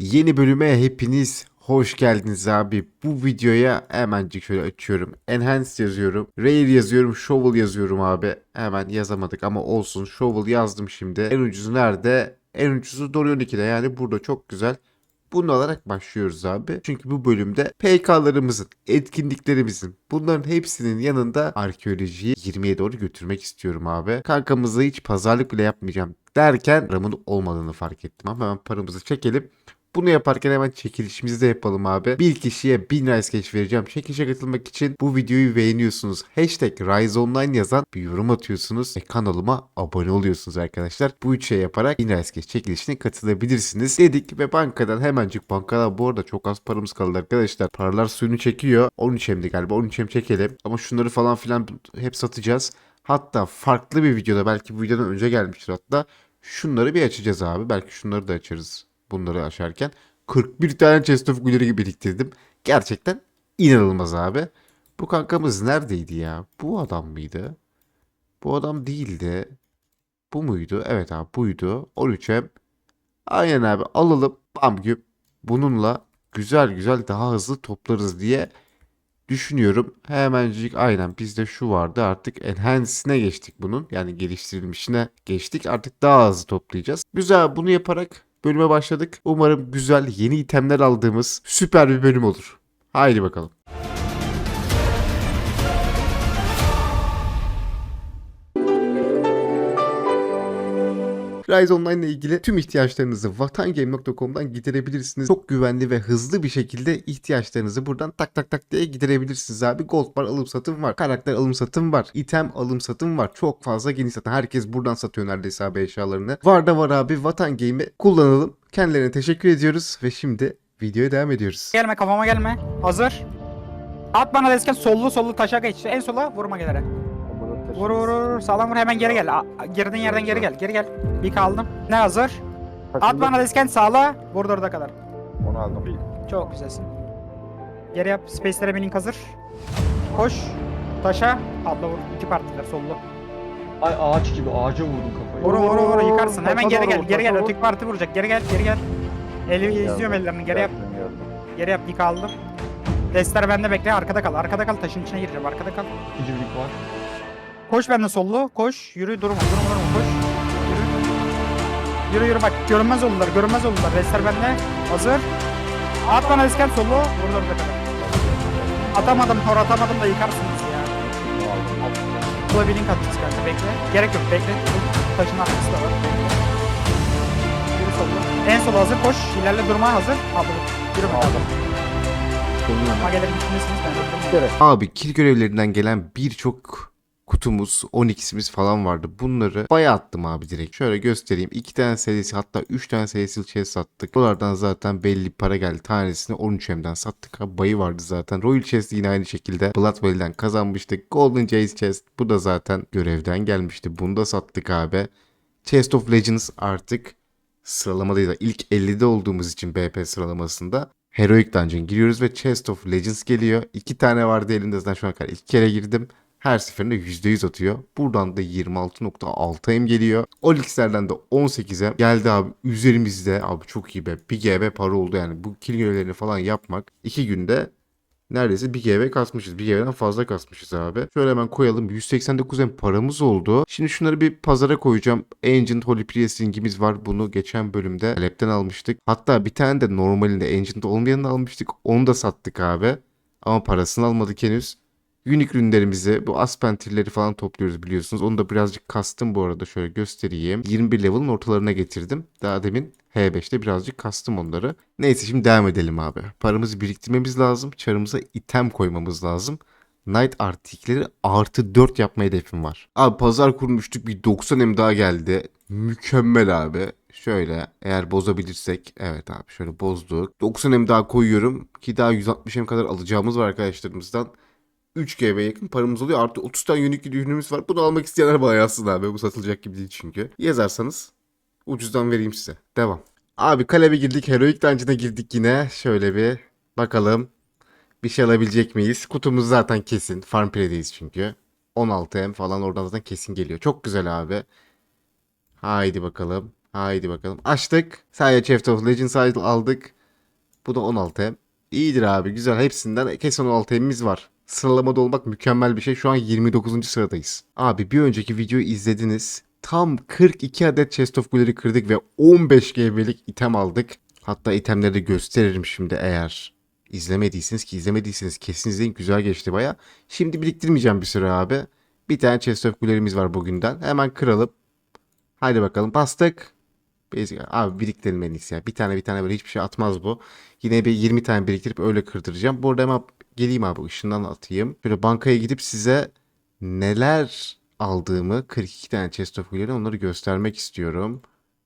Yeni bölüme hepiniz hoş geldiniz abi. Bu videoya hemencik şöyle açıyorum. Enhance yazıyorum. Rare yazıyorum. Shovel yazıyorum abi. Hemen yazamadık ama olsun. Shovel yazdım şimdi. En ucuzu nerede? En ucuzu Dorian 2'de yani burada çok güzel. Bunu alarak başlıyoruz abi. Çünkü bu bölümde PK'larımızın, etkinliklerimizin bunların hepsinin yanında arkeolojiyi 20'ye doğru götürmek istiyorum abi. Kankamızla hiç pazarlık bile yapmayacağım derken paramın olmadığını fark ettim. Ama hemen paramızı çekelim. Bunu yaparken hemen çekilişimizi de yapalım abi. Bir kişiye 1000 Rise Cash vereceğim. Çekilişe katılmak için bu videoyu beğeniyorsunuz. Hashtag Rise Online yazan bir yorum atıyorsunuz. Ve kanalıma abone oluyorsunuz arkadaşlar. Bu üç şey yaparak 1000 Rise Cash çekilişine katılabilirsiniz. Dedik ve bankadan hemencik bankadan bu arada çok az paramız kaldı arkadaşlar. Paralar suyunu çekiyor. 13 hemdi galiba 13 hem çekelim. Ama şunları falan filan hep satacağız. Hatta farklı bir videoda belki bu videodan önce gelmiştir hatta. Şunları bir açacağız abi. Belki şunları da açarız bunları aşarken 41 tane chest of glory biriktirdim. Gerçekten inanılmaz abi. Bu kankamız neredeydi ya? Bu adam mıydı? Bu adam değildi. Bu muydu? Evet abi buydu. 13'e. Aynen abi alalım. Bam güp. Bununla güzel güzel daha hızlı toplarız diye düşünüyorum. Hemencik aynen bizde şu vardı artık enhance'ine geçtik bunun. Yani geliştirilmişine geçtik. Artık daha hızlı toplayacağız. Güzel bunu yaparak bölüme başladık. Umarım güzel yeni itemler aldığımız süper bir bölüm olur. Haydi bakalım. Rise Online ile ilgili tüm ihtiyaçlarınızı vatangame.com'dan giderebilirsiniz. Çok güvenli ve hızlı bir şekilde ihtiyaçlarınızı buradan tak tak tak diye giderebilirsiniz abi. Gold bar alım satım var. Karakter alım satım var. item alım satım var. Çok fazla geniş satın. Herkes buradan satıyor neredeyse abi eşyalarını. Var da var abi Vatangame'i kullanalım. Kendilerine teşekkür ediyoruz ve şimdi videoya devam ediyoruz. Gelme kafama gelme. Hazır. At bana desken sollu sollu taşa geç. En sola vurma gelere. Vur vur vur. Sağlam vur hemen geri gel. A- girdiğin yerden geri gel. Geri gel. Bir kaldım. Ne hazır? At bana desken sağla. Vur orada kadar. Onu aldım. Çok güzelsin. Geri yap. Space'lere link hazır. Koş. Taşa. Atla vur. İki partiler sollu. Ay ağaç gibi ağaca vurdum kafayı. Vur vur vur yıkarsın. Hemen geri gel. Geri gel. Öteki parti vuracak. Geri gel. Geri gel. Eli izliyorum ellerini. Geri yap. Geldim, geldim. Geri yap. Yık aldım. Destler bende bekle. Arkada kal. Arkada kal. Taşın içine gireceğim. Arkada kal. İkinci birlik var. Koş bende sollu. Koş. Yürü durma. Durma durma. Koş. Yürü. Yürü yürü bak. Görünmez oldular. Görünmez oldular. Restler bende. Hazır. At bana iskel sollu. Vur orada kadar. Atamadım. Tor atamadım da yıkarsınız ya. Buna bir link atacağız kanka. Bekle. Gerek yok. Bekle. Taşın arkası da var. Bekle. Yürü sollu. En sola hazır. Koş. İlerle durma hazır. Aldım. Yürü bakalım. Ama gelelim içindesiniz. Ben de. Abi kill görevlerinden gelen birçok kutumuz, 12'simiz falan vardı. Bunları bayağı attım abi direkt. Şöyle göstereyim. 2 tane serisi hatta 3 tane serisi chest sattık. Dolardan zaten belli para geldi. Tanesini 13M'den sattık. Ha, bayı vardı zaten. Royal Chest yine aynı şekilde Blood kazanmıştık. Golden Jace Chest bu da zaten görevden gelmişti. Bunu da sattık abi. Chest of Legends artık sıralamadayız. İlk 50'de olduğumuz için BP sıralamasında Heroic Dungeon giriyoruz ve Chest of Legends geliyor. İki tane vardı elimde zaten şu ana kadar iki kere girdim. Her seferinde %100 atıyor. Buradan da 26.6 M geliyor. Olix'lerden de 18'e geldi abi. Üzerimizde abi çok iyi be. 1 GB para oldu yani. Bu kill görevlerini falan yapmak 2 günde neredeyse 1 GB kasmışız. 1 GB'den fazla kasmışız abi. Şöyle hemen koyalım. 189 M paramız oldu. Şimdi şunları bir pazara koyacağım. Ancient Holy Priest ringimiz var. Bunu geçen bölümde Talep'ten almıştık. Hatta bir tane de normalinde Ancient olmayanını almıştık. Onu da sattık abi. Ama parasını almadık henüz. Unique ürünlerimizi bu aspentirleri falan topluyoruz biliyorsunuz. Onu da birazcık kastım bu arada şöyle göstereyim. 21 level'ın ortalarına getirdim. Daha demin H5'te birazcık kastım onları. Neyse şimdi devam edelim abi. Paramızı biriktirmemiz lazım. Çarımıza item koymamız lazım. Night artikleri artı 4 yapma hedefim var. Abi pazar kurmuştuk bir 90 M daha geldi. Mükemmel abi. Şöyle eğer bozabilirsek evet abi şöyle bozduk. 90 M daha koyuyorum ki daha 160 M kadar alacağımız var arkadaşlarımızdan. 3 GB yakın paramız oluyor. Artı 30 tane unique ürünümüz var. Bunu almak isteyenler bana yazsın abi. Bu satılacak gibi değil çünkü. Yazarsanız ucuzdan vereyim size. Devam. Abi kalebe girdik. Heroic Dungeon'a girdik yine. Şöyle bir bakalım. Bir şey alabilecek miyiz? Kutumuz zaten kesin. Farm Pre'deyiz çünkü. 16M falan oradan zaten kesin geliyor. Çok güzel abi. Haydi bakalım. Haydi bakalım. Açtık. Sadece Chest of Legends aldık. Bu da 16 hem. İyidir abi güzel. Hepsinden kesin 16 hemimiz var. Sıralamada olmak mükemmel bir şey. Şu an 29. sıradayız. Abi bir önceki videoyu izlediniz. Tam 42 adet Chest of Guller'i kırdık ve 15 GB'lik item aldık. Hatta itemleri de gösteririm şimdi eğer izlemediyseniz ki izlemediyseniz kesin izleyin. Güzel geçti baya. Şimdi biriktirmeyeceğim bir süre abi. Bir tane Chest of Guller'imiz var bugünden. Hemen kıralım. Haydi bakalım bastık. Abi biriktirelim en iyisi ya. Bir tane bir tane böyle hiçbir şey atmaz bu. Yine bir 20 tane biriktirip öyle kırdıracağım. Bu arada hemen geleyim abi ışından atayım. Şöyle bankaya gidip size neler aldığımı 42 tane chest of Guller'in onları göstermek istiyorum.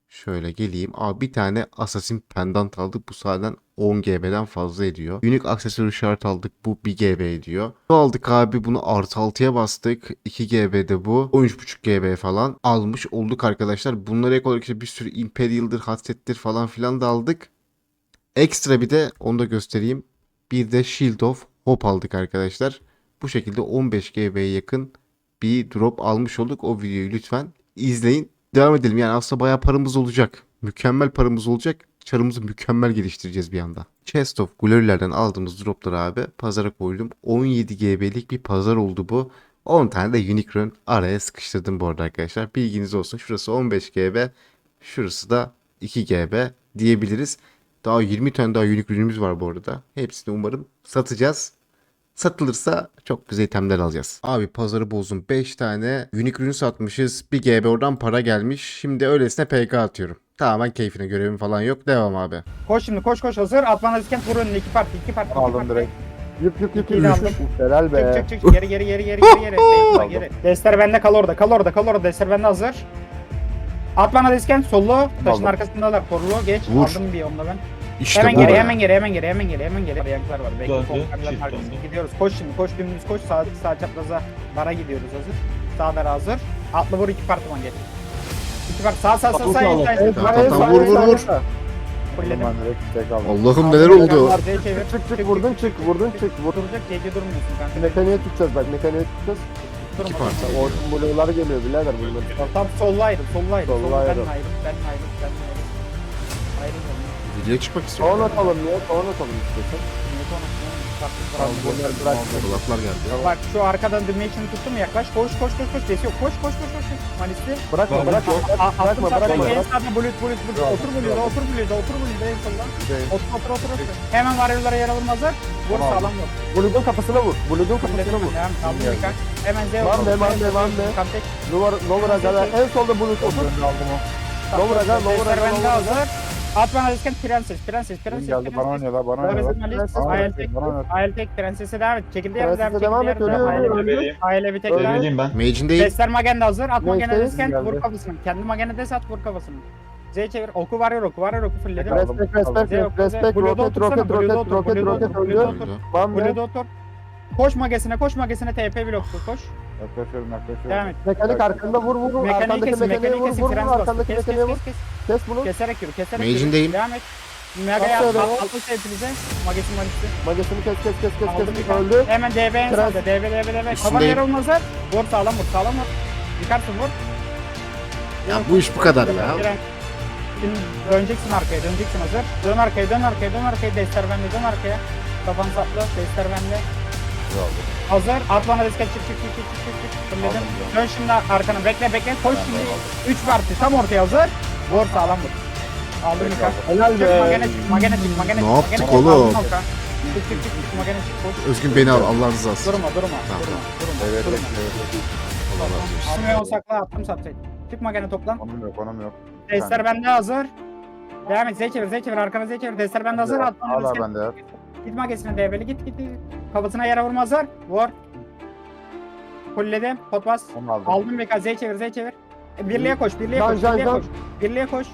Şöyle geleyim. Abi bir tane Assassin Pendant aldık. Bu zaten 10 GB'den fazla ediyor. Unique aksesuarı şart aldık. Bu 1 GB ediyor. Bu aldık abi. Bunu artı 6'ya bastık. 2 GB'de bu. 13.5 GB falan almış olduk arkadaşlar. Bunlara ek olarak işte bir sürü Imperial'dır, Hatset'tir falan filan da aldık. Ekstra bir de onu da göstereyim. Bir de Shield of Hope aldık arkadaşlar. Bu şekilde 15 GB'ye yakın bir drop almış olduk. O videoyu lütfen izleyin. Devam edelim. Yani aslında bayağı paramız olacak. Mükemmel paramız olacak. Çarımızı mükemmel geliştireceğiz bir anda. Chest of Glory'lerden aldığımız dropları abi pazara koydum. 17 GB'lik bir pazar oldu bu. 10 tane de Unicron araya sıkıştırdım bu arada arkadaşlar. Bilginiz olsun. Şurası 15 GB. Şurası da 2 GB diyebiliriz. Daha 20 tane daha Unicron'umuz var bu arada. Hepsini umarım satacağız. Satılırsa çok güzel itemler alacağız. Abi pazarı bozdum. 5 tane Unicron satmışız. 1 GB oradan para gelmiş. Şimdi öylesine PK atıyorum. Tamamen keyfine görevim falan yok. Devam abi. Koş şimdi koş koş hazır. Atman Aziskent vur önüne iki parti iki parti. Aldım direkt. Yıp yıp yıp yıp. aldım. Helal Çık be. çık çık geri geri geri geri geri geri. Bekle Aldım. geri. Dester bende kal orada kal orada kal orada. Dester bende hazır. Atman Aziskent sollu. Taşın Aldım. arkasındalar korulu geç. Vur. Aldım bir onunla ben. İşte hemen bu geri hemen geri hemen geri hemen geri hemen geri. Yanklar var. Bekle Döndü, çift döndü. gidiyoruz. Koş şimdi koş dümdüz koş. Sağ, sağ çapraza bara gidiyoruz hazır. Sağda hazır. Atlı vur iki parti geç. İki parti sağ sağ sağ sağ. Sağ, sağ, sağ. sağ. Tamam, tamam, vur, vur, vur. Fulledim. Ben direkt tek aldım. Allah'ım neler oldu. Z'ye çevir. Çık çık vurdun çık vurdun çık vurdun. Duracak CC durmuyorsun kanka. Mekaniğe tutacağız bak mekaniğe tutacağız. Durma. İki parti. Orkun bloğlar geliyor birader bunlar. Tam solla ayrıl, solla ayrıl. Solla Solla ben ayrıl. ayrıl, ben ayrıl, ben ayrıl. Ayrıl Videoya çıkmak istiyorum. Sonra atalım ya sonra atalım istiyorsan. Şimdi konuşma. Farklı Tamam farklı. bunlar bırak. Dolaplar geldi. Bak şu arkadan dimension'ı tuttum mu yaklaş. Koş koş koş koş. Desi yok. Koş koş koş koş. Malisti. Bırakma bırakma. Bırakma bırakma. en sağda bulut bulut bulut. Otur buluyorda otur buluyorda otur buluyorda en solda. Şey, Otur otur otur otur. Hemen varyolara yer alın hazır. Vur Tamam. sağlam vur. Buludun kafasına vur. Buludun kafasına vur. kaldım Geldi. birkaç. Hemen Z Van vur. de, van de, van de. Kantek. Numara numara kadar en solda bulut otur. aldım o. Lower aga, lower Destler hazır. At bana Özken prenses prenses prenses. geldi bana oynuyor, tek, bana oynuyor. Ayel tek, prensese devam et. Çekildi yer devam, devam et, ölüyor, Ayel'e bir- tek daha. Vereyim ben. Mage'indeyim. Destler magende hazır. At magene Neyse, desken geldi. vur kafasını. Kendi magene des at vur kafasını. Z çevir. Oku var oku var oku fullledim. Aldım, Respect respect oku, respect roket roket roket roket roket otur, Blue'da de. otur. Koş magesine koş magesine TP bloktu koş. Yaklaşıyorum yaklaşıyorum. Devam et. Mekanik arkanda vur vur vur. Mekaniği Arkandaki kesin mekaniğe mekaniği vur kesin. vur vur. Frens bas. Arkandaki Kes kes mekaniğe vur. kes kes. Kes bunu. Keserek yürü keserek Mage'indeyim. yürü. Devam et. Mega'ya Nasıl öyle o? atlı hepinize. Magesin malisi. Magesini kes kes kes kes Aldım bir kes. tane. Öldü. Hemen DB en Trans- sağda. DB DB DB. Üstündeyim. yer olmazlar. Vur sağlam vur sağlam vur. Yıkarsın vur. Ya bu iş bu kadar ya. Şimdi döneceksin arkaya döneceksin hazır. Dön arkaya dön arkaya dön arkaya. Dester bende dön arkaya. Kafan saplı. Dester bende. Hazır. At bana riske çık çık çık çık çık çık. çık. Fulledim. Dön şimdi arkana. Bekle bekle. Koş şimdi. 3 parti tam ortaya hazır. Vur sağlam vur. Aldım yukarı. Helal Çık be. magene çık magene çık magene Ne çık. yaptık magene çık, oğlum? Çık çık çık çık magene çık koş. Özgün beni al Allah razı olsun. Durma durma Tamam, durma durma. Evet durma. evet. Allah razı olsun. Almaya osakla attım sapsayı. Çık magene toplan. Konum yok konum yok. Destler bende hazır. Devam et Z çevir Z çevir arkana Z çevir. Destler bende hazır. At bana Hala riske. bende. Git magesine develi git git git. Kafasına yere vurma hazır. Vur. Fulledim. Pot bas. Onu aldım. Aldım bir Z çevir Z çevir. E, Birliğe koş birliğe Can, koş can, birliğe can. koş. Birliğe koş.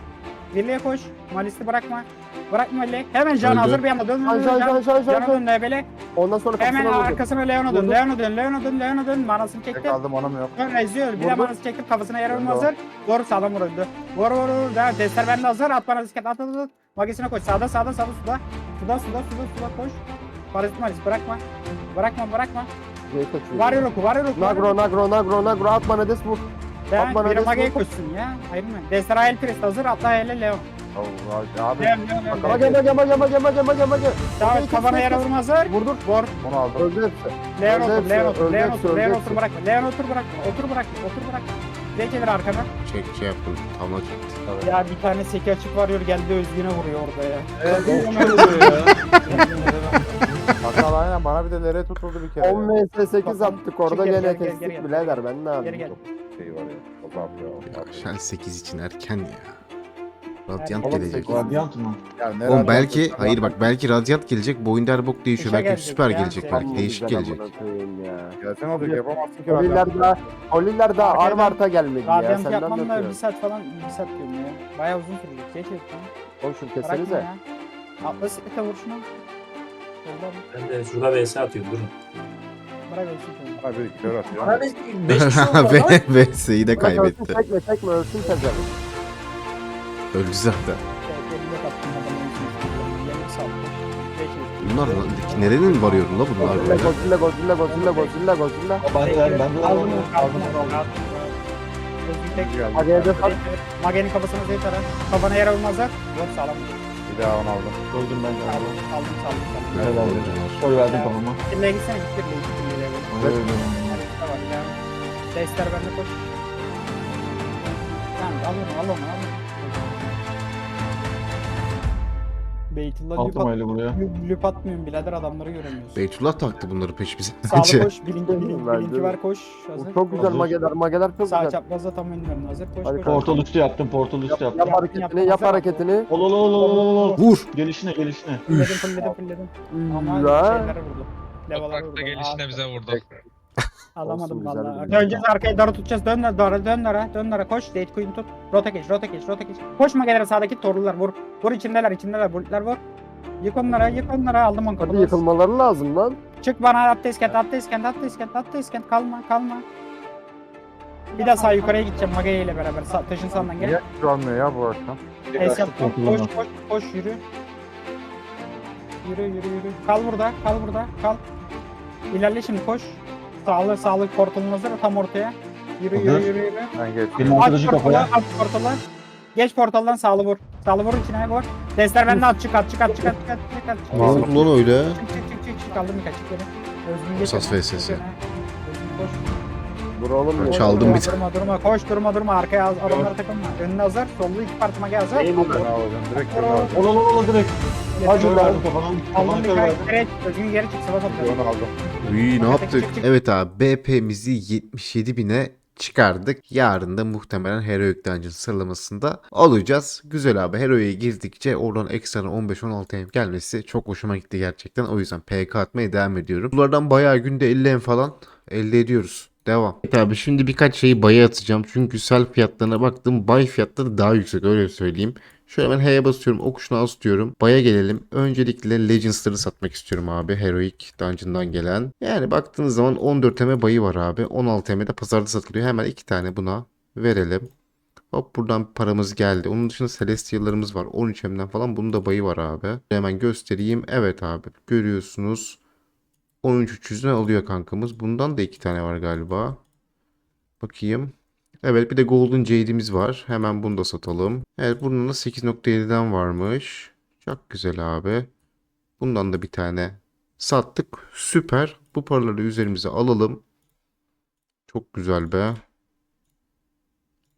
Birliğe koş. Malisti bırakma. Bırakma Mali. Hemen can Öldü. hazır bir anda dön. Can dön, can dön, can can Cana can. dön develi. Ondan sonra Hemen kafasına vurdu. arkasına Leon'a dön. Vurdum. Leon'a dön. Leon'a dön. Leon'a dön. Manasını Tek çekti. aldım onum yok. Dön eziyor. Bir de Vurdum. manası çektim kafasına yer Vurdu. hazır. Vur sağdan vur öldü. Vur vur vur. Devam. Destler bende hazır. At bana disket. At at at. Magesine koş. Sağda sağda sağda suda. Suda suda suda suda koş. Parazit malis bırakma. Bırakma bırakma. Jay kaçıyor. Var yok var yok. Nagro nagro nagro nagro at bana des vur. At bana biri resmi. Mage'ye koşsun ya. Hayır mı? Destra El Priest hazır. Atla hele Leon. Allah abi. Leon Leon Leon. Mage Leon. mage mage mage mage mage mage. Tamam Okey, kafana yere vurma hazır. Vurdur. Vur. Bunu aldım. Öldü hepsi. Leon otur. Leon otur. Leon otur. Leon otur bırakma. Leon otur bırakma. Otur bırakma. Otur bırakma. Zey gelir arkana. Şey, şey yaptım. Tamam çıktı. Ya bir tane seki açık varıyor geldi Özgün'e vuruyor orada ya. Hatta aynen bana bir de lere tutuldu bir kere. 10 vs 8 attık orada Gel, gel, gene gel, gel, kestik gel. birader ben ne Geri gel. yapayım? Şey var ya. O da atıyor. Ya, Şen 8 için erken ya. Radyant Oğlum, gelecek. Radyant mı? Ya ne Oğlum belki olsa hayır bak belki Radyant gelecek. Boyun bok değişiyor. İşe Belki gelecek süper ya. gelecek. Sen Belki değişik gelecek. amına koyayım ya. Ya sen olacak yapamazsın ki Oliler radyant. daha Oliler daha Arkadan- Armart'a gelmedi ya. Radyant Sen yapmam da bir anlatıyorsun. saat falan bir saat diyorum ya. Bayağı uzun sürecek. Geç et lan. Oğlum şunu Bırakma kesenize. ya. Atla siklete vur şunu. Soldan Ben de şurada vs atıyorum durun. bırak ölsün seni. Bana bir kör atıyor. Bana ne 5 kişi oldu lan. Ve VS'yi de Bırak ölsün, kaybetti. Çekme çekme ölsün tezer. Öldü zaten. Evet, elinde kaptım adamın üstüne. Saldı. Geç et. Bunlar lan- nerenin varıyor la bunlar Godzilla böyle? Godzilla Godzilla Godzilla Godzilla Godzilla. Ben de ben de Aldım onu, aldım onu, aldım onu. Özgür tek. Geldi. De sat. Mage'nin kafasına zeyt ara. Kafana yere vurmazlar. Vur sağlam. Bir daha onu aldım. Öldüm ben de. Aldım, aldım, aldım, aldım. Helal olsun. Koy verdim kafama. Kirliye gitsene, git kirliye, git kirliye. Öldüm. Tamam ya. Destler bende koş. Tamam, al onu, al onu, al onu. Beytullah lüp, Altı at, maylı buraya. lüp, lüp atmıyorum birader adamları göremiyoruz. Beytullah taktı bunları peşimize. Sağlı koş, bilinci, bilinci, Ben bilinci de- var koş. Hazır. Çok güzel Hazır. mageler mageler çok Sağ güzel. çaprazda tam önlerim hazır koş Hadi koş. Portal üstü yaptım. Portal üstü Yap, yaptım. yap hareketini yap hareketini. Ol ol ol ol ol ol. Vur. Gelişine gelişine. Fulledim, fulledim, fulledim. Ama La. şeylere vurdu. Levalara vurdu. Toprakta gelişine Aa, bize vurdu. Alamadım Olsun, güzel valla. bir- Döneceğiz arkaya doğru tutacağız. Dön doğru dön doğru dön doğru koş. Date Queen tut. Rota geç rota geç rota geç. Koşma gelir sağdaki torlular vur. Vur içindeler içindeler bulutlar vur. Yık onlara yık onlara aldım on Hadi kapıları. yıkılmaları lazım lan. Çık bana atla iskent atla iskent atla iskent atla iskent kalma kalma. Bir de sağ yukarıya gideceğim Magaya ile beraber. Sağ, taşın sağından gel. Niye kırılmıyor ya bu akşam? Es yap. Koş Portalına. koş koş yürü. Yürü yürü yürü. Kal burada kal burada kal. İlerle şimdi koş. Sağlı sağlı portalın hazır tam ortaya. Yürü yürü Hazır. yürü yürü. Ben geç. Benim Aç arkadaşı portalı, kafaya. aç portalı. Geç portaldan sağlı vur. Sağlı vur içine vur. Destler bende at çık at çık at çık at çık at çık at. çık Ne at. oldu lan öyle? Çık çık çık çık çık aldım birkaç çık yere. Özgün geç. Esas öne, VSS. öne. Özgün koş. Dur oğlum. Kaç ya. aldım durma, bir tane. Durma durma koş durma durma arkaya az adamlara takılma. Önüne hazır. Sollu iki partıma gel hazır. Ben alacağım. Direkt kör alacağım. Ol ol ol ol direkt. Hadi Aldım verdim kafana. Kafana bir kere geri Özgün geri çık sıva Bir topluyorum. onu aldım. Uy ne yaptık? Evet abi BP'mizi 77 bine çıkardık. Yarın da muhtemelen Heroic Dungeon sıralamasında olacağız. Güzel abi Heroic'e girdikçe oradan ekstra 15-16 em gelmesi çok hoşuma gitti gerçekten. O yüzden PK atmaya devam ediyorum. Bunlardan bayağı günde 50 em falan elde ediyoruz. Devam. Evet abi şimdi birkaç şeyi baya atacağım. Çünkü sell fiyatlarına baktım. Buy fiyatları daha yüksek öyle söyleyeyim. Şöyle ben H'ye basıyorum. Okuşunu az tutuyorum. Baya gelelim. Öncelikle Legends'ları satmak istiyorum abi. Heroic Dungeon'dan gelen. Yani baktığınız zaman 14 eme bayı var abi. 16 eme de pazarda satılıyor. Hemen iki tane buna verelim. Hop buradan paramız geldi. Onun dışında Celestial'larımız var. 13 emden falan. Bunun da bayı var abi. Hemen göstereyim. Evet abi. Görüyorsunuz. 13.300'den alıyor kankamız. Bundan da iki tane var galiba. Bakayım. Evet bir de Golden Jade'imiz var. Hemen bunu da satalım. Evet bunun da 8.7'den varmış. Çok güzel abi. Bundan da bir tane sattık. Süper. Bu paraları üzerimize alalım. Çok güzel be.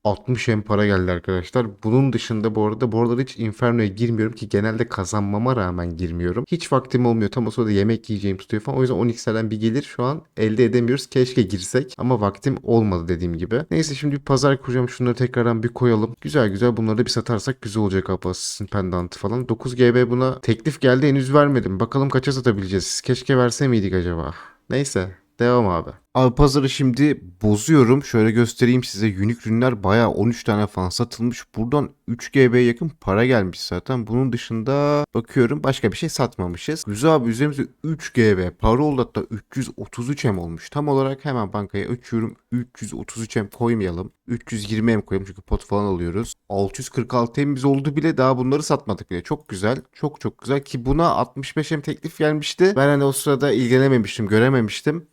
60 em para geldi arkadaşlar. Bunun dışında bu arada bu aralar hiç Inferno'ya girmiyorum ki genelde kazanmama rağmen girmiyorum. Hiç vaktim olmuyor. Tam o sırada yemek yiyeceğim tutuyor falan. O yüzden 12'lerden bir gelir şu an elde edemiyoruz. Keşke girsek ama vaktim olmadı dediğim gibi. Neyse şimdi bir pazar kuracağım. Şunları tekrardan bir koyalım. Güzel güzel bunları da bir satarsak güzel olacak. Assassin pendantı falan. 9 GB buna teklif geldi henüz vermedim. Bakalım kaça satabileceğiz. Keşke verse miydik acaba? Neyse Devam abi. Abi pazarı şimdi bozuyorum. Şöyle göstereyim size. Unique ürünler bayağı 13 tane falan satılmış. Buradan 3 GB'ye yakın para gelmiş zaten. Bunun dışında bakıyorum başka bir şey satmamışız. Güzel abi üzerimizde 3 GB para oldu hatta 333 M olmuş. Tam olarak hemen bankaya açıyorum. 333 M koymayalım. 320 M koyalım çünkü pot falan alıyoruz. 646 M'imiz oldu bile daha bunları satmadık bile. Çok güzel. Çok çok güzel ki buna 65 M teklif gelmişti. Ben hani o sırada ilgilenememiştim, görememiştim.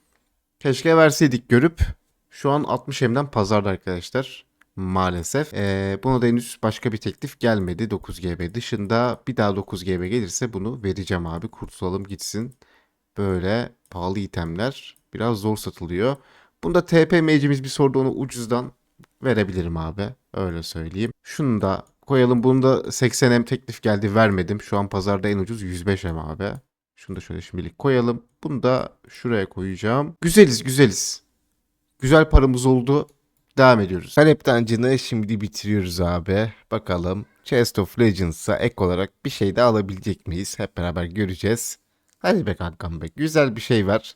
Keşke verseydik görüp Şu an 60M'den pazarda arkadaşlar. Maalesef. Ee, buna da henüz başka bir teklif gelmedi 9GB dışında. Bir daha 9GB gelirse bunu vereceğim abi. Kurtulalım gitsin. Böyle pahalı itemler biraz zor satılıyor. Bunda TP mecimiz bir sordu onu ucuzdan verebilirim abi. Öyle söyleyeyim. Şunu da koyalım. Bunda 80M teklif geldi vermedim. Şu an pazarda en ucuz 105M abi. Şunu da şöyle şimdilik koyalım. Bunu da şuraya koyacağım. Güzeliz güzeliz. Güzel paramız oldu. Devam ediyoruz. Talep Dungeon'ı şimdi bitiriyoruz abi. Bakalım Chest of Legends'a ek olarak bir şey de alabilecek miyiz? Hep beraber göreceğiz. Hadi be kankam be. Güzel bir şey ver.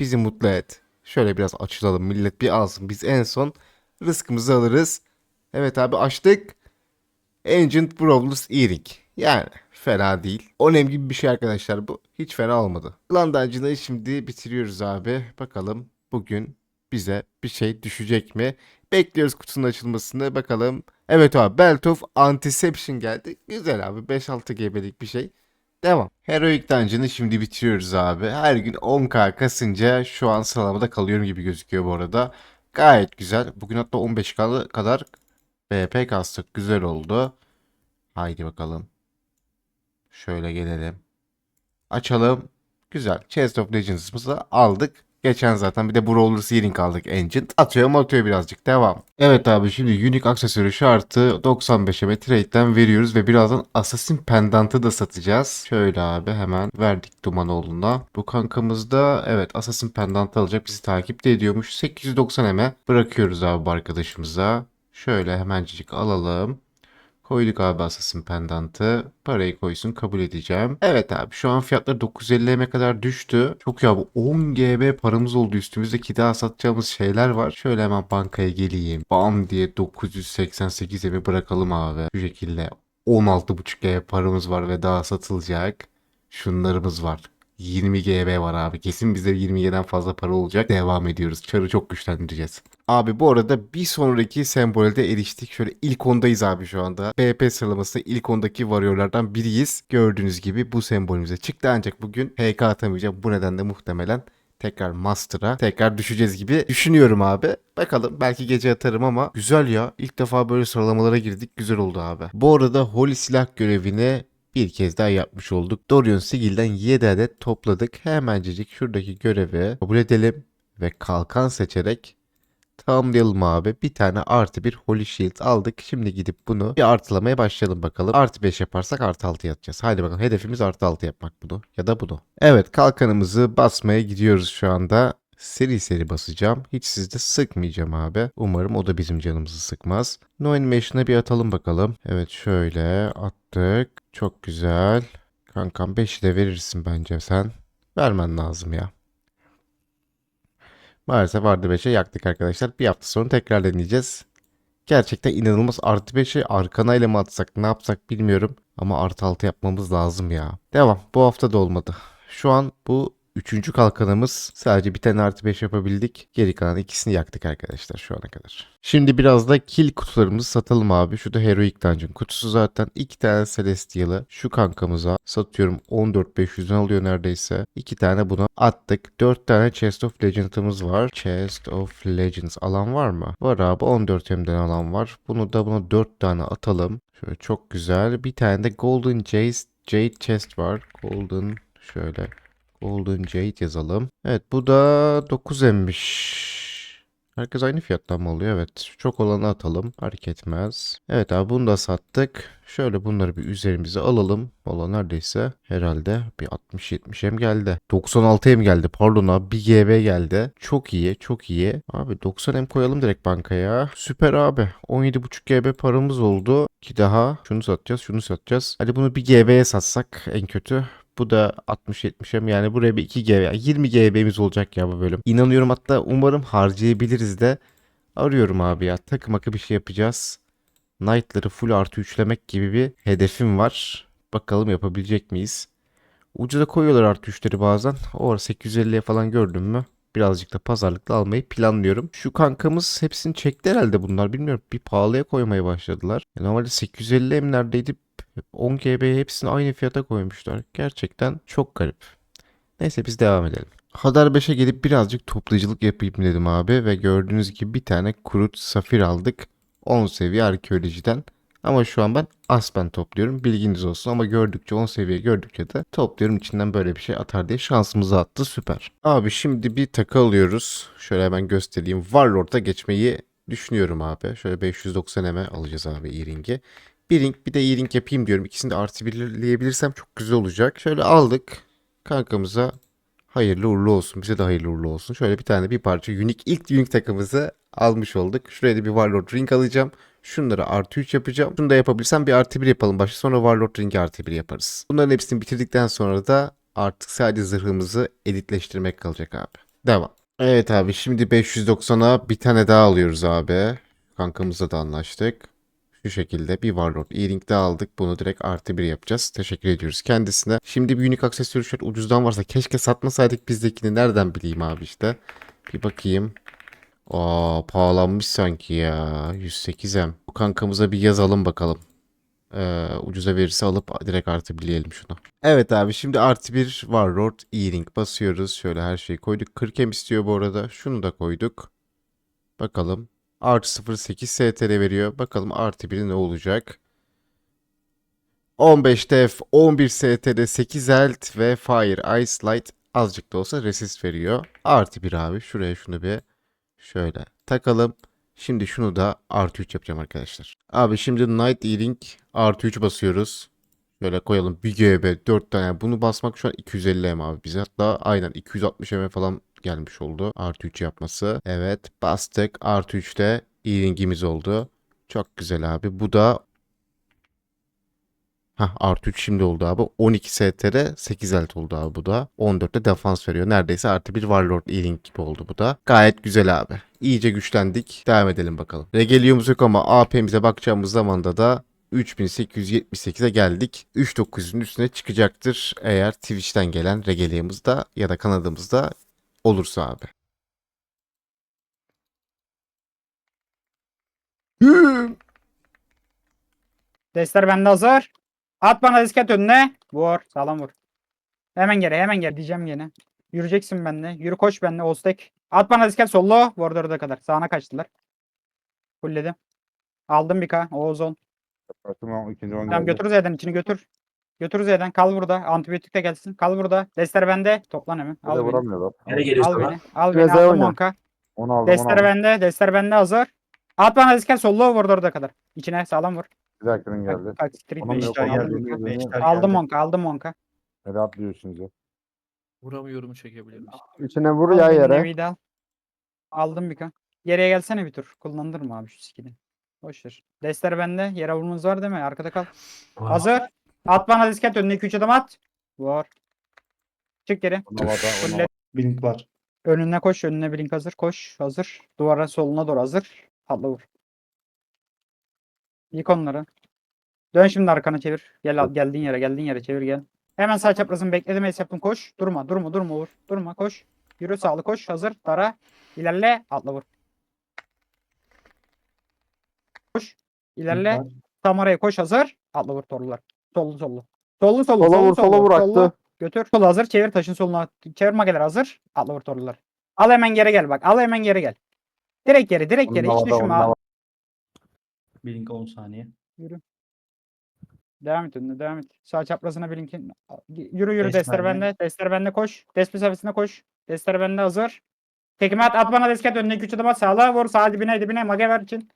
Bizi mutlu et. Şöyle biraz açılalım. Millet bir alsın. Biz en son rızkımızı alırız. Evet abi açtık. Ancient Brawlers Earring. Yani fena değil. Onem gibi bir şey arkadaşlar bu. Hiç fena olmadı. Dungeon'ı şimdi bitiriyoruz abi. Bakalım bugün bize bir şey düşecek mi? Bekliyoruz kutunun açılmasını. Bakalım. Evet abi Belt of Antiception geldi. Güzel abi. 5-6 GB'lik bir şey. Devam. Heroic Dungeon'ı şimdi bitiriyoruz abi. Her gün 10k kasınca şu an sıralamada kalıyorum gibi gözüküyor bu arada. Gayet güzel. Bugün hatta 15k kadar BP kastık. Güzel oldu. Haydi bakalım. Şöyle gelelim. Açalım. Güzel. Chest of Legends'ımızı aldık. Geçen zaten bir de Brawler Searing aldık Ancient. Atıyor mu atıyor birazcık. Devam. Evet abi şimdi Unique aksesuarı şartı 95'e trade'den veriyoruz ve birazdan Assassin Pendant'ı da satacağız. Şöyle abi hemen verdik Dumanoğlu'na. Bu kankamız da evet Assassin Pendant'ı alacak. Bizi takip de ediyormuş. 890 eme bırakıyoruz abi bu arkadaşımıza. Şöyle hemencik alalım. Koyduk abi Assassin Pendant'ı. Parayı koysun kabul edeceğim. Evet abi şu an fiyatlar 950'ye kadar düştü. Çok ya bu 10 GB paramız oldu üstümüzde ki daha satacağımız şeyler var. Şöyle hemen bankaya geleyim. Bam diye 988'e mi bırakalım abi. Şu şekilde 16.5 GB paramız var ve daha satılacak. Şunlarımız var. 20 GB var abi. Kesin bize 20'den fazla para olacak. Devam ediyoruz. Çarı çok güçlendireceğiz. Abi bu arada bir sonraki sembolde eriştik. Şöyle ilk ondayız abi şu anda. BP sıralamasında ilk ondaki warriorlardan biriyiz. Gördüğünüz gibi bu sembolümüze çıktı ancak bugün PK atamayacağım. Bu nedenle muhtemelen tekrar Master'a tekrar düşeceğiz gibi düşünüyorum abi. Bakalım belki gece atarım ama güzel ya. İlk defa böyle sıralamalara girdik. Güzel oldu abi. Bu arada Holy silah görevini bir kez daha yapmış olduk. Dorion Sigil'den 7 adet topladık. Hemencecik şuradaki görevi kabul edelim ve kalkan seçerek tamamlayalım abi. Bir tane artı bir Holy Shield aldık. Şimdi gidip bunu bir artılamaya başlayalım bakalım. Artı 5 yaparsak artı 6 yatacağız. Haydi bakalım hedefimiz artı 6 yapmak bunu ya da bunu. Evet kalkanımızı basmaya gidiyoruz şu anda. Seri seri basacağım. Hiç sizde sıkmayacağım abi. Umarım o da bizim canımızı sıkmaz. No Animation'a bir atalım bakalım. Evet şöyle attık. Çok güzel. Kankam 5'i de verirsin bence sen. Vermen lazım ya. Maalesef artı 5'e yaktık arkadaşlar. Bir hafta sonra tekrar deneyeceğiz. Gerçekten inanılmaz artı 5'e arkanayla mı atsak ne yapsak bilmiyorum. Ama artı 6 yapmamız lazım ya. Devam. Bu hafta da olmadı. Şu an bu Üçüncü kalkanımız sadece bir tane artı 5 yapabildik. Geri kalan ikisini yaktık arkadaşlar şu ana kadar. Şimdi biraz da kill kutularımızı satalım abi. Şu da Heroic Dungeon kutusu zaten. iki tane Celestial'ı şu kankamıza satıyorum. 14.500'den alıyor neredeyse. İki tane buna attık. 4 tane Chest of Legends'ımız var. Chest of Legends alan var mı? Var abi 14 M'den alan var. Bunu da buna 4 tane atalım. Şöyle çok güzel. Bir tane de Golden Jade, Jade Chest var. Golden şöyle Golden Jade yazalım. Evet bu da 9M'miş. Herkes aynı fiyattan mı alıyor? Evet. Çok olanı atalım. Fark etmez. Evet abi bunu da sattık. Şöyle bunları bir üzerimize alalım. Valla neredeyse herhalde bir 60-70 M geldi. 96 M geldi. Pardon abi bir GB geldi. Çok iyi. Çok iyi. Abi 90 M koyalım direkt bankaya. Süper abi. 17.5 GB paramız oldu. Ki daha şunu satacağız. Şunu satacağız. Hadi bunu bir GB'ye satsak en kötü. Bu da 60-70'e yani buraya bir 2 GB, 20 GB'miz olacak ya bu bölüm. İnanıyorum hatta umarım harcayabiliriz de. Arıyorum abi ya takım akı bir şey yapacağız. Knight'ları full artı üçlemek gibi bir hedefim var. Bakalım yapabilecek miyiz? Ucuza koyuyorlar artı üçleri bazen. O ara 850'ye falan gördüm mü? Birazcık da pazarlıkla almayı planlıyorum. Şu kankamız hepsini çekti herhalde bunlar. Bilmiyorum bir pahalıya koymaya başladılar. E, Normalde 850 em neredeydi? 10 GB hepsini aynı fiyata koymuşlar. Gerçekten çok garip. Neyse biz devam edelim. Hadar 5'e gelip birazcık toplayıcılık yapayım dedim abi ve gördüğünüz gibi bir tane kurut safir aldık. 10 seviye arkeolojiden. Ama şu an ben aspen topluyorum. Bilginiz olsun ama gördükçe 10 seviye gördükçe de topluyorum. içinden böyle bir şey atar diye şansımızı attı. Süper. Abi şimdi bir takı alıyoruz. Şöyle hemen göstereyim. Warlord'a geçmeyi düşünüyorum abi. Şöyle 590 eme alacağız abi E-Ring'i. Bir ring bir de E-Ring yapayım diyorum. İkisini de artı birleyebilirsem çok güzel olacak. Şöyle aldık. Kankamıza hayırlı uğurlu olsun. Bize de hayırlı uğurlu olsun. Şöyle bir tane bir parça unique ilk unique takımızı almış olduk. Şuraya da bir Warlord ring alacağım. Şunları artı 3 yapacağım. Şunu da yapabilirsem bir artı 1 yapalım başta. Sonra Warlord ringi artı 1 yaparız. Bunların hepsini bitirdikten sonra da artık sadece zırhımızı editleştirmek kalacak abi. Devam. Evet abi şimdi 590'a bir tane daha alıyoruz abi. Kankamızla da anlaştık. Şu şekilde bir Warlord E-Ring daha aldık. Bunu direkt artı bir yapacağız. Teşekkür ediyoruz kendisine. Şimdi bir unique aksesuarı şöyle ucuzdan varsa keşke satmasaydık bizdekini. Nereden bileyim abi işte. Bir bakayım. Aa pahalanmış sanki ya. 108M. Bu kankamıza bir yazalım bakalım. Ee, ucuza verirse alıp direkt artı birleyelim şunu. Evet abi şimdi artı bir Warlord E-Ring basıyoruz. Şöyle her şeyi koyduk. 40M istiyor bu arada. Şunu da koyduk. Bakalım. Artı 0.8 STR veriyor. Bakalım artı 1'i ne olacak? 15 def, 11 STR, 8 elt ve Fire Ice Light azıcık da olsa resist veriyor. Artı 1 abi. Şuraya şunu bir şöyle takalım. Şimdi şunu da artı 3 yapacağım arkadaşlar. Abi şimdi Night Earring artı 3 basıyoruz. Şöyle koyalım. Bir GB 4 tane. Bunu basmak şu an 250 M abi bize. Hatta aynen 260 M falan gelmiş oldu. Artı 3 yapması. Evet bastık. Artı 3'te earring'imiz oldu. Çok güzel abi. Bu da Hah artı 3 şimdi oldu abi. 12 STR 8 elt oldu abi bu da. 14'te defans veriyor. Neredeyse artı bir Warlord earring gibi oldu bu da. Gayet güzel abi. İyice güçlendik. Devam edelim bakalım. Regeliumuz yok ama AP'mize bakacağımız zamanda da 3878'e geldik. 3900'ün üstüne çıkacaktır eğer Twitch'ten gelen regeliyemizde ya da kanadımızda olursa abi. Destler bende hazır. At bana disket önüne. Vur. Sağlam vur. Hemen geri hemen geri diyeceğim gene. Yürüyeceksin benimle. Yürü koş benimle. Olstek. At bana disket sollu. Vur kadar. Sağına kaçtılar. Fullledim. Aldım bir K. Oğuz ol. Tamam ikinci oyun Tamam geldi. götür Z'den içini götür. Götür Z'den. Kal burada. Antibiyotik de gelsin. Kal burada. Destler bende. Toplan hemen. De Al beni. vuramıyorlar. Nereye geliyorsun Al lan? beni. Al Biraz beni. daha Aldım oyna. onka. Onu aldım onu Destler aldım. bende. Destler bende hazır. At bana disket sollu. Vur orada kadar. İçine sağlam vur. Bir dakika geldi. Kalk, street Onun beş yok, onun geldi. yok, onun yok. Aldım onka. Aldım onka. Nereye atlıyorsunuz ya? Vuramıyorum çekebilirim. İçine vur Al ya beni, yere. Nevi de al. Aldım bir kan. Geriye gelsene bir tur. Kullandırma abi şu skill'i. Boşver. Destler bende. Yere vurmamız var değil mi? Arkada kal. Hazır. At bana disket önüne 2-3 adım at. Vur. Çık geri. Havada, onu Fulle. Blink var. Önüne koş. Önüne blink hazır. Koş. Hazır. Duvara soluna doğru hazır. Atla vur. Yık onları. Dön şimdi arkana çevir. Gel al. Geldiğin yere. Geldiğin yere çevir gel. Hemen sağ çaprazını bekledim. Es yaptım. Koş. Durma. Durma. Durma. Vur. Durma. Koş. Yürü sağlı koş. Hazır. Tara. İlerle. Atla vur. Koş. İlerle. Blink var. Tam oraya koş. Hazır. Atla vur torlular. Sollu sollu. Sollu sollu. Sola sollu, vur sola vur aktı. Götür. Sol hazır. Çevir taşın soluna. Çevir mageler hazır. Atla vur torlular. Al hemen geri gel bak. Al hemen geri gel. Direkt geri. Direkt geri. Hiç düşünme. Al. Blink 10 saniye. Devam et önüne. Devam et. Sağ çaprazına bir linkin. Yürü yürü. Beş Destler bende. Destler bende koş. Dest mesafesine koş. Destler bende hazır. Tekme at. At bana desket önüne. Güç adım at. Sağla vur. Sağ dibine dibine. Mage ver için.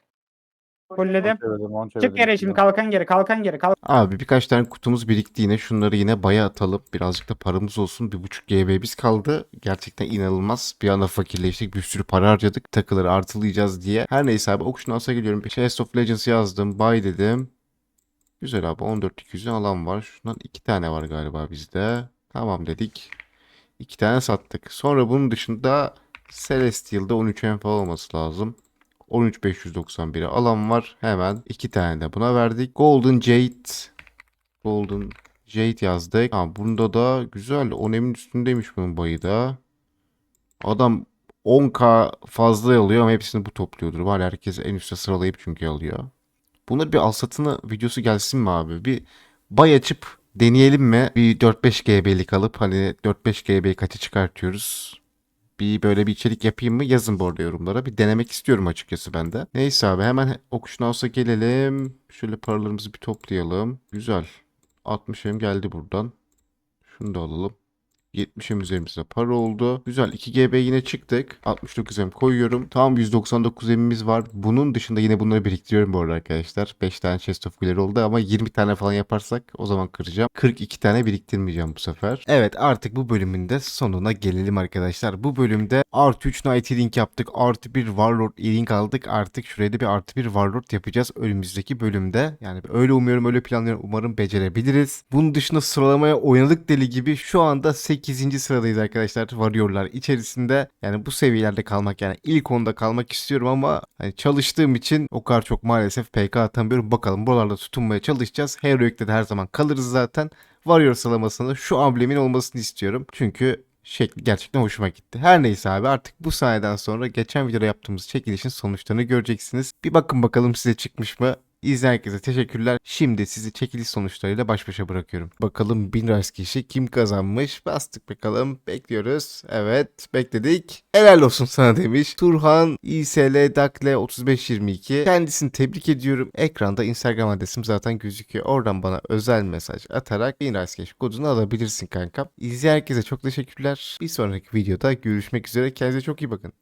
Fullledim. Çevirdim, çevirdim. Çık geri şimdi. Kalkan geri. Kalkan geri. Kalk. Abi birkaç tane kutumuz birikti yine. Şunları yine baya atalım. Birazcık da paramız olsun. Bir buçuk GB biz kaldı. Gerçekten inanılmaz. Bir anda fakirleştik. Bir sürü para harcadık. Takıları artılayacağız diye. Her neyse abi Auction House'a geliyorum. Chest of Legends yazdım. Buy dedim. Güzel abi 14.200'ün alan var. Şundan iki tane var galiba bizde. Tamam dedik. İki tane sattık. Sonra bunun dışında Celestial'da 13 en falan olması lazım. 13591'e alan var. Hemen iki tane de buna verdik. Golden Jade. Golden Jade yazdık. Ha, bunda da güzel. 10 üstündeymiş bunun bayı da. Adam 10k fazla alıyor ama hepsini bu topluyordur. Var herkes en üstte sıralayıp çünkü alıyor. Bunlar bir al satını videosu gelsin mi abi? Bir bay açıp deneyelim mi? Bir 4-5 GB'lik alıp hani 4-5 GB kaça çıkartıyoruz? Bir böyle bir içerik yapayım mı? Yazın bu arada yorumlara. Bir denemek istiyorum açıkçası ben de. Neyse abi hemen Okuşun House'a gelelim. Şöyle paralarımızı bir toplayalım. Güzel. 60 em geldi buradan. Şunu da alalım. 70'im üzerimizde para oldu. Güzel 2 GB yine çıktık. 69 em koyuyorum. Tam 199 emimiz var. Bunun dışında yine bunları biriktiriyorum bu arada arkadaşlar. 5 tane chest of Güler oldu ama 20 tane falan yaparsak o zaman kıracağım. 42 tane biriktirmeyeceğim bu sefer. Evet artık bu bölümün de sonuna gelelim arkadaşlar. Bu bölümde artı 3 Night Link yaptık. Artı 1 Warlord Link aldık. Artık şuraya da bir artı 1 Warlord yapacağız önümüzdeki bölümde. Yani öyle umuyorum öyle planlıyorum. Umarım becerebiliriz. Bunun dışında sıralamaya oynadık deli gibi şu anda 8. sıradayız arkadaşlar. Warrior'lar içerisinde. Yani bu seviyelerde kalmak yani ilk onda kalmak istiyorum ama hani çalıştığım için o kadar çok maalesef PK atamıyorum. Bakalım buralarda tutunmaya çalışacağız. Heroic'te de her zaman kalırız zaten. Warrior sıralamasında şu amblemin olmasını istiyorum. Çünkü şekli gerçekten hoşuma gitti. Her neyse abi artık bu sahneden sonra geçen videoda yaptığımız çekilişin sonuçlarını göreceksiniz. Bir bakın bakalım size çıkmış mı? İzleyen herkese teşekkürler. Şimdi sizi çekiliş sonuçlarıyla baş başa bırakıyorum. Bakalım 1000 rice kişi kim kazanmış? Bastık bakalım. Bekliyoruz. Evet bekledik. Helal olsun sana demiş. Turhan İSL Dakle 3522. Kendisini tebrik ediyorum. Ekranda Instagram adresim zaten gözüküyor. Oradan bana özel mesaj atarak 1000 rice kişi kodunu alabilirsin kankam. İzleyen herkese çok teşekkürler. Bir sonraki videoda görüşmek üzere. Kendinize çok iyi bakın.